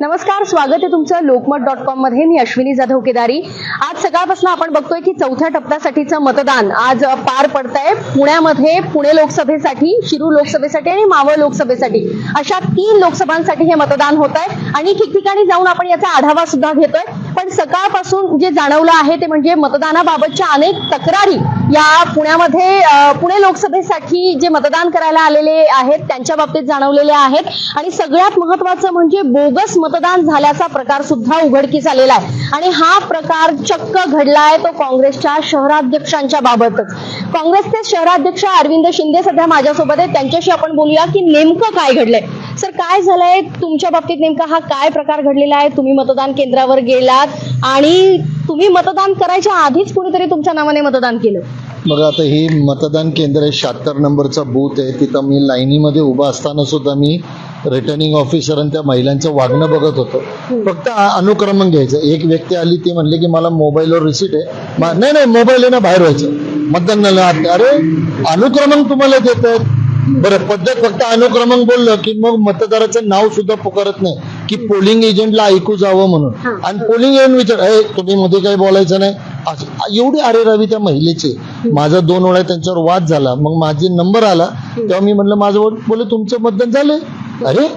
नमस्कार स्वागत आहे तुमचं लोकमत डॉट कॉममध्ये. मी अश्विनी जाधव केदारी. आज सकाळपासून आपण बघतोय की चौथ्या टप्प्यासाठीचं मतदान आज पार पडत आहे पुण्यामध्ये पुणे लोकसभेसाठी शिरू लोकसभेसाठी आणि मावळ लोकसभेसाठी. अशा तीन लोकसभांसाठी हे मतदान होत आहे आणि ठिकठिकाणी जाऊन आपण याचा आढावा सुद्धा घेतोय. पण सकाळपासून जे जाणवलं आहे ते म्हणजे मतदानाबाबतच्या अनेक तक्रारी या पुण्यामध्ये पुणे लोकसभेसाठी जे मतदान करायला आलेले आहेत त्यांच्या बाबतीत जाणवलेले आहेत. आणि सगळ्यात महत्वाचं म्हणजे बोगस मतदान झाल्याचा प्रकार सुद्धा उघडकीस आलेला आहे. आणि हा प्रकार चक्क घडलाय तो काँग्रेसच्या शहराध्यक्षांच्या बाबतच. काँग्रेसचे शहराध्यक्ष अरविंद शिंदे सध्या माझ्यासोबत आहेत. त्यांच्याशी आपण बोलूया की नेमकं काय घडलंय. सर काय झालंय? तुमच्या बाबतीत नेमका हा काय प्रकार घडलेला आहे? तुम्ही मतदान केंद्रावर गेलात आणि तुम्ही मतदान करायच्या आधीच कुणीतरी तुमच्या नावाने मतदान केलं? बघा आता ही मतदान केंद्र आहे शहात्तर नंबरचा बूथ आहे. तिथं मी लाईनीमध्ये उभा असताना सुद्धा मी रिटर्निंग ऑफिसर आणि त्या महिलांचं वागणं बघत होतो. फक्त अनुक्रमण घ्यायचं. एक व्यक्ती आली ती म्हणली की मला मोबाईलवर रिसीट आहे. नाही नाही मोबाईल आहे ना बाहेर व्हायचं. मतदान अरे अनुक्रमण तुम्हाला देत आहेत बरं पद्धत फक्त अनुक्रमण बोललं की मग मतदाराचं नाव सुद्धा पुकारत नाही. की पोलिंग एजंटला ऐकू जावं म्हणून. आणि पोलिंग एजंट विचार "ए, तुम्ही मध्ये काही बोलायचं नाही. एवढी अरे रवी त्या महिलेचे. माझा दोन वेळा त्यांच्यावर वाद झाला. मग माझे नंबर आला. तेव्हा मी म्हणलं माझं बोले तुमचं मतदान झालंय. अरे!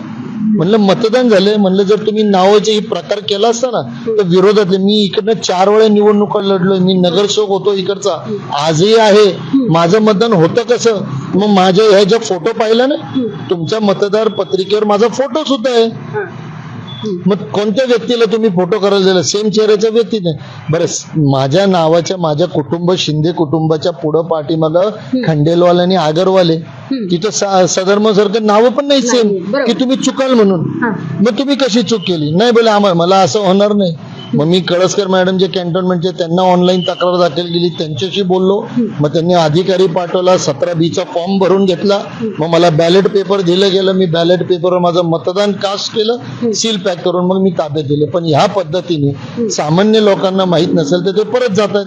म्हणलं मतदान झालंय. म्हणलं जर तुम्ही नावाचे ही प्रकार केला असता ना तर विरोधातले मी इकडनं चार वेळा निवडणुका लढलोय. मी नगरसेवक होतो इकडचा. आजही आहे. माझं मतदान होतं कसं? मग माझ्या ह्या ज्या फोटो पाहिला ना तुमच्या मतदार पत्रिकेवर माझा फोटो सुद्धा आहे. मग कोणत्या व्यक्तीला तुम्ही फोटो करायला दिला? सेम चेहऱ्याच्या व्यक्तीने बरं माझ्या नावाच्या माझ्या कुटुंब शिंदे कुटुंबाच्या पुढं पाठीमागं खंडेलवाल आणि आगरवाले तिथं स- सधर्म सारखं नावं पण नाही सेम. की तुम्ही चुकाल म्हणून. मग तुम्ही कशी चूक केली? नाही बोले आम्हाला मला असं होणार नाही. मग मी कळसकर मॅडम जे कॅन्टोन्मेंटचे त्यांना ऑनलाईन तक्रार दाखल केली त्यांच्याशी बोललो. मग त्यांनी अधिकारी पाठवला सतरा बीचा फॉर्म भरून घेतला. मग मला बॅलेट पेपर दिलं गेलं. मी बॅलेट पेपरवर माझं मतदान कास्ट केलं सील पॅक करून मग मी ताब्यात दिले. पण ह्या पद्धतीने सामान्य लोकांना माहीत नसेल तर ते परत जातात.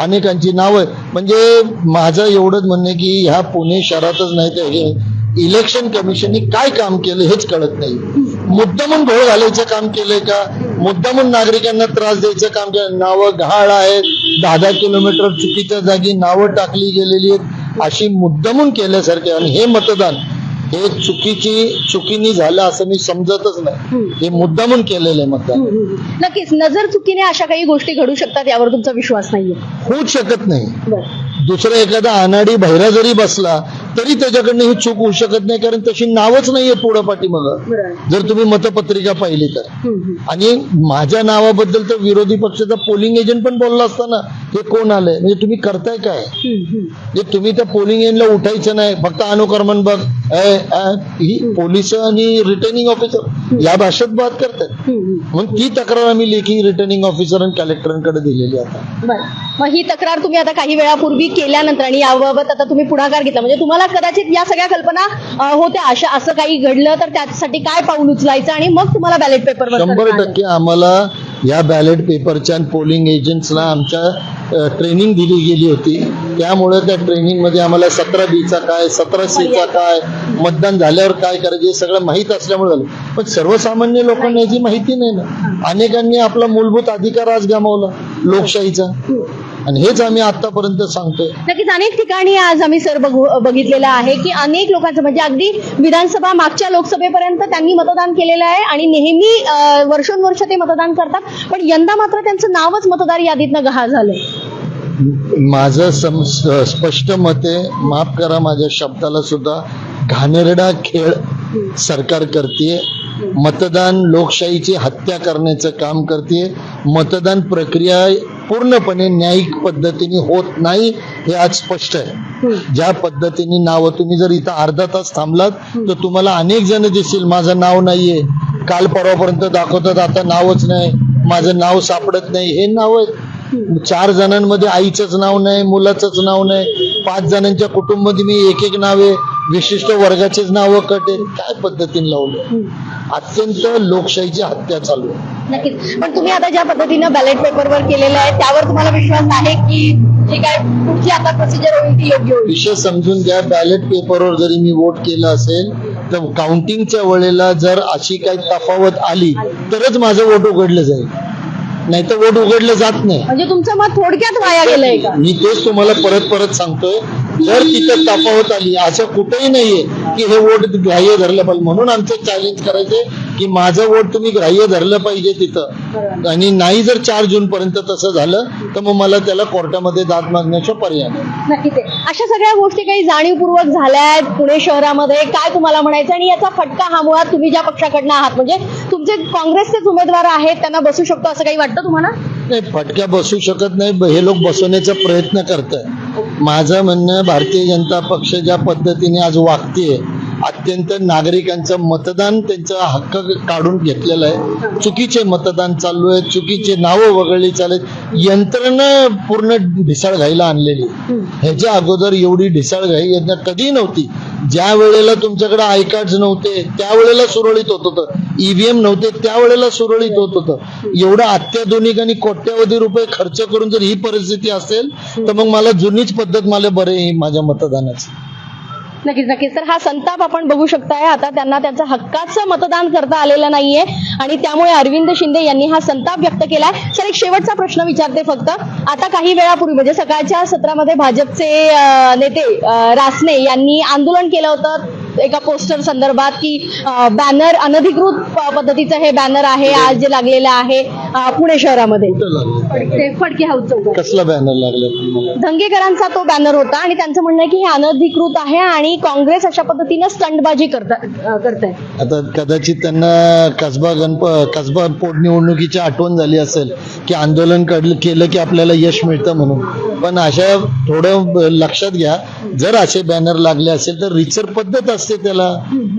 अनेकांची नावं. म्हणजे माझं एवढंच म्हणणं की ह्या पुणे शहरातच नाही तर हे इलेक्शन कमिशननी काय काम केलं हेच कळत नाही. मुद्दामून घोळ घालायचं काम केलंय का? मुद्दामून नागरिकांना त्रास द्यायचं काम केलं. नावं गहाळ आहेत. दहा दहा किलोमीटर चुकीच्या जागी नावं टाकली गेलेली आहेत. अशी मुद्दामून केल्यासारखे आणि हे मतदान हे चुकीची चुकीनी झालं असं मी समजतच नाही. हे मुद्दामून केलेलं आहे मतदान. नक्कीच नजर चुकीने अशा काही गोष्टी घडू शकतात यावर तुमचा विश्वास नाहीये. होऊच शकत नाही. दुसरा एखादा अनाडी बहिरा जरी बसला तरी त्याच्याकडनं ही चूक होऊ शकत नाही कारण तशी नावच नाहीये पुढं पाठीमाग. जर तुम्ही मतपत्रिका पाहिली तर. आणि माझ्या नावाबद्दल तर विरोधी पक्षाचा पोलिंग एजंट पण बोलला असताना हे कोण आलंय? म्हणजे तुम्ही करताय काय. म्हणजे तुम्ही त्या पोलिंग एजंटला उठायचं नाही फक्त अनुक्रमण बघ. ही पोलीस आणि रिटर्निंग ऑफिसर या भाषेत बात करतात. मग ती तक्रार आम्ही लेखी रिटर्निंग ऑफिसर आणि कलेक्टरांकडे दिलेली आता. मग ही तक्रार तुम्ही आता काही वेळापूर्वी केल्यानंतर आणि याबाबत आता तुम्ही पुढाकार घेतला म्हणजे तुम्हाला कदाचित या सगळ्या कल्पना होत्या. अशा असं काही घडलं तर त्यासाठी काय पाऊल उचलायचं आणि मग तुम्हाला बॅलेट पेपर शंभर टक्के आम्हाला या बॅलेट पेपरच्या पोलिंग एजंट्सला आमच्या ट्रेनिंग दिली गेली होती. त्यामुळे त्या ट्रेनिंगमध्ये आम्हाला सतरा बीचा काय सतरा सीचा काय मतदान झाल्यावर काय करायचे हे सगळं माहीत असल्यामुळे झालं. पण सर्वसामान्य लोकांना याची माहिती नाही ना. अनेकांनी आपला मूलभूत अधिकार आज गमावला लोकशाहीचा. आणि हेच आम्ही आतापर्यंत सांगतोय. नक्कीच अनेक ठिकाणी आज आम्ही सर बघितलेलं आहे की अनेक लोकांचं म्हणजे अगदी विधानसभा मागच्या लोकसभेपर्यंत त्यांनी मतदान केलेलं आहे आणि नेहमी अं, वर्षोनवर्ष ते मतदान करतात. पण यंदा मात्र त्यांचं नावच मतदार यादीतनं गहा झालंय. माझं सम स्पष्ट मत आहे माफ करा माझ्या शब्दाला सुद्धा. घाणेरडा खेळ सरकार करते मतदान लोकशाहीची हत्या करण्याचं काम करते मतदान प्रक्रिया पूर्णपणे न्यायिक पद्धतीने होत नाही हे आज स्पष्ट आहे. ज्या पद्धतीने नावं तुम्ही जर इथं अर्धा तास थांबलात तर तुम्हाला अनेक जण दिसतील माझं नाव नाहीये. काल परवापर्यंत दाखवतात आता नावच नाही. माझं नाव सापडत नाही. हे नाव आहेत. चार जणांमध्ये आईचंच नाव नाही मुलाचंच नाव नाही. पाच जणांच्या कुटुंबामध्ये मी एक एक नावे विशिष्ट वर्गाचेच नावं कट. आहेत काय पद्धतीने लावलं? अत्यंत लोकशाहीची हत्या चालू आहे. नक्कीच. पण तुम्ही आता ज्या पद्धतीनं बॅलेट पेपरवर केलेलं आहे त्यावर तुम्हाला विश्वास आहे की जे काय पुढची आता प्रोसिजर होईल ती योग्य होईल? विषय समजून घ्या. बॅलेट पेपरवर जरी मी वोट केलं असेल तर काउंटिंगच्या वेळेला जर अशी काही तफावत आली तरच माझं वोट उघडलं जाईल. नाही तर वोट उघडलं जात नाही. म्हणजे तुमचं मत थोडक्यात वाया गेलंय का? मी तेच तुम्हाला परत परत सांगतोय. जर तिथं तफावत आली असं कुठेही नाहीये की हे वोट ग्राह्य धरलं पाहिजे. म्हणून आमचं चॅलेंज करायचंय की माझं वोट तुम्ही ग्राह्य धरलं पाहिजे तिथं. आणि नाही जर चार जून पर्यंत तसं झालं तर मग मला त्याला कोर्टामध्ये दाद मागण्याचा पर्याय नाही. नक्कीच आहे. अशा सगळ्या गोष्टी काही जाणीवपूर्वक झाल्या आहेत पुणे शहरामध्ये. काय तुम्हाला म्हणायचं? आणि याचा फटका हा मुळात तुम्ही ज्या पक्षाकडनं आहात म्हणजे तुमचे काँग्रेसचेच उमेदवार आहेत त्यांना बसू शकतो असं काही वाटतं तुम्हाला? नाही फटक्या बसू शकत नाही हे लोक बसवण्याचा प्रयत्न करत आहे माझं म्हणणं भारतीय जनता पक्ष ज्या पद्धतीने आज वागतेय अत्यंत नागरिकांचं मतदान त्यांचा हक्क काढून घेतलेला आहे. चुकीचे मतदान चालू आहे चुकीचे नावं वगळली चालत यंत्रणा पूर्ण ढिसाळघाईला आणलेली. ह्याच्या अगोदर एवढी ढिसाळघाई यांना कधी नव्हती. ज्या वेळेला तुमच्याकडे आय कार्ड नव्हते त्यावेळेला सुरळीत होत होतं. ईव्हीएम नव्हते त्यावेळेला सुरळीत होत होतं. एवढं अत्याधुनिक आणि कोट्यावधी रुपये खर्च करून जर ही परिस्थिती असेल तर मग मला जुनीच पद्धत मला बरे माझ्या मतदानाची. नक्कीच नक्कीच. तर हा संताप आपण बघू शकताय. आता त्यांना त्यांचं हक्काचं मतदान करता आलेलं नाहीये. आणि त्यामुळे अरविंद शिंदे यांनी हा संताप व्यक्त केलाय. सर एक शेवटचा प्रश्न विचारते फक्त. आता काही वेळापूर्वी म्हणजे सकाळच्या सत्रामध्ये भाजपचे नेते रासने यांनी आंदोलन केलं होतं. एका पोस्टर संदर्भात की बॅनर अनधिकृत पद्धतीचं हे बॅनर आहे आज जे लागलेलं आहे पुणे शहरामध्ये. फडके हाऊस चौकात. कसला बॅनर लागला धंगेकरांचा तो बॅनर होता आणि त्यांचं म्हणणं आहे की हे अनधिकृत आहे आणि काँग्रेस अशा पद्धतीनं स्टंटबाजी करता करताय. आता कदाचित त्यांना कसबा गणप कसबा पोटनिवडणुकीची आठवण झाली असेल की आंदोलन कडलं केलं की आपल्याला यश मिळतं म्हणून. पण अशा थोडं लक्षात घ्या. जर असे बॅनर लागले असेल तर रिचर पद्धत असते त्याला.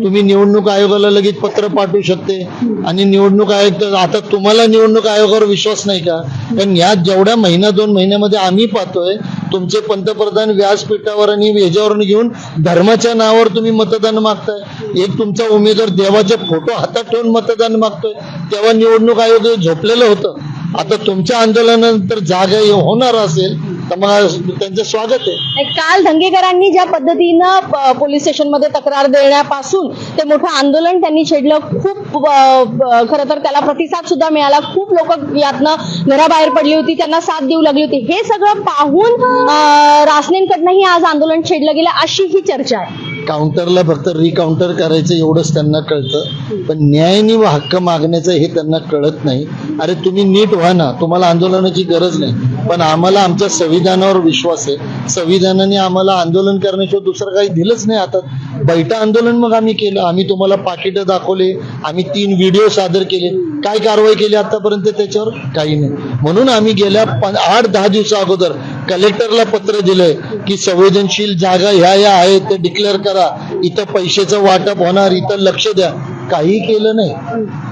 तुम्ही निवडणूक आयोगाला लगेच पत्र पाठवू शकते. आणि निवडणूक आयोग तर आता तुम्हाला निवडणूक आयोगावर विश्वास नाही का? पण या जेवढ्या महिना दोन महिन्यामध्ये आम्ही पाहतोय तुमचे पंतप्रधान व्यासपीठावर आणि ह्याच्यावरून घेऊन धर्माच्या नावावर तुम्ही मतदान मागताय. एक तुमचा उमेदवार देवाचे फोटो हातात ठेवून मतदान मागतोय. तेव्हा निवडणूक आयोग झोपलेलं होतं. आता तुमच्या आंदोलनानंतर जागा होणार असेल तर त्यांचं स्वागत आहे. काल धंगेकरांनी ज्या पद्धतीनं प- पोलीस स्टेशनमध्ये तक्रार देण्यापासून ते मोठं आंदोलन त्यांनी छेडलं खूप अ, ब- खरं तर त्याला प्रतिसाद सुद्धा मिळाला. खूप लोक यातनं घराबाहेर पडली होती त्यांना साथ देऊ लागली होती. हे सगळं पाहून अ, रासनेंकडनंही आज आंदोलन छेडलं गेलं अशी ही चर्चा आहे. काउंटरला फक्त रिकाउंटर करायचं एवढंच त्यांना कळतं. पण न्यायाने व हक्क मागण्याचं हे त्यांना कळत नाही. अरे तुम्ही नीट व्हा ना. तुम्हाला आंदोलनाची गरज नाही. पण आम्हाला आमच्या संविधानावर विश्वास आहे. संविधानाने आम्हाला आंदोलन करण्याशिवाय दुसरं काही दिलंच नाही. आता बैठा आंदोलन मग आम्ही केलं. आम्ही तुम्हाला पाकिटं दाखवले. आम्ही तीन व्हिडिओ सादर केले. काय कारवाई केली आतापर्यंत त्याच्यावर? काही नाही. म्हणून आम्ही गेल्या आठ दहा दिवसा अगोदर कलेक्टरला पत्र दिलंय की संवेदनशील जागा ह्या ह्या आहेत. ते डिक्लेअर करा. इथं पैशाचं वाटप होणार. इथं लक्ष द्या. काही केलं नाही.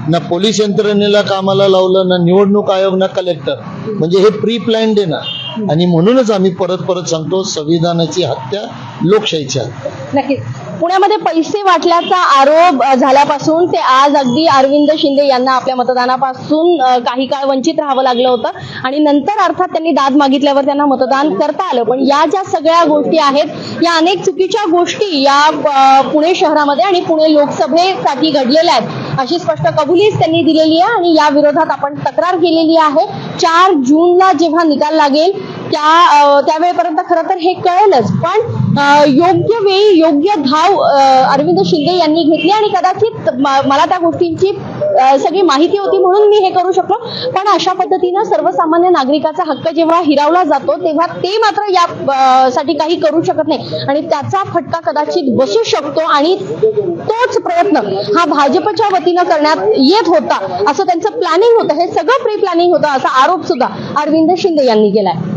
ना पोलीस यंत्रणेला कामाला लावलं ना निवडणूक आयोग ना कलेक्टर. म्हणजे हे प्री प्लॅन्ड आहे ना. आणि म्हणूनच आम्ही परत परत सांगतो संविधानाची हत्या लोकशाहीची हत्या. नक्कीच. पुण्यामध्ये पैसे वाटल्याचा आरोप झाल्यापासून ते आज अगदी अरविंद शिंदे यांना आपल्या मतदानापासून काही काळ वंचित राहावं लागलं होतं. आणि नंतर अर्थात त्यांनी दाद मागितल्यावर त्यांना मतदान करता आलं. पण या ज्या सगळ्या गोष्टी आहेत या अनेक चुकीच्या गोष्टी या पुणे शहरामध्ये आणि पुणे लोकसभेसाठी घडलेल्या आहेत. अशी स्पष्ट कबुलीच त्यांनी दिलेली आहे आणि या विरोधात आपण तक्रार केलेली आहे. चार जूनला जेव्हा निकाल लागेल त्या त्यावेळेपर्यंत खरं तर हे कळेलच. पण योग्य वेळी योग्य धाव अरविंद शिंदे यांनी घेतली आणि कदाचित मला त्या गोष्टींची सगळी माहिती होती म्हणून मी हे करू शकलो. पण अशा पद्धतीनं सर्वसामान्य नागरिकाचा हक्क जेव्हा हिरावला जातो तेव्हा ते मात्र या साठी काही करू शकत नाही. आणि त्याचा फटका कदाचित बसू शकतो आणि तोच प्रयत्न हा भाजपच्या वतीनं करण्यात येत होता असं त्यांचं प्लॅनिंग होतं. हे सगळं प्री प्लॅनिंग होतं असा आरोप सुद्धा अरविंद शिंदे यांनी केलाय.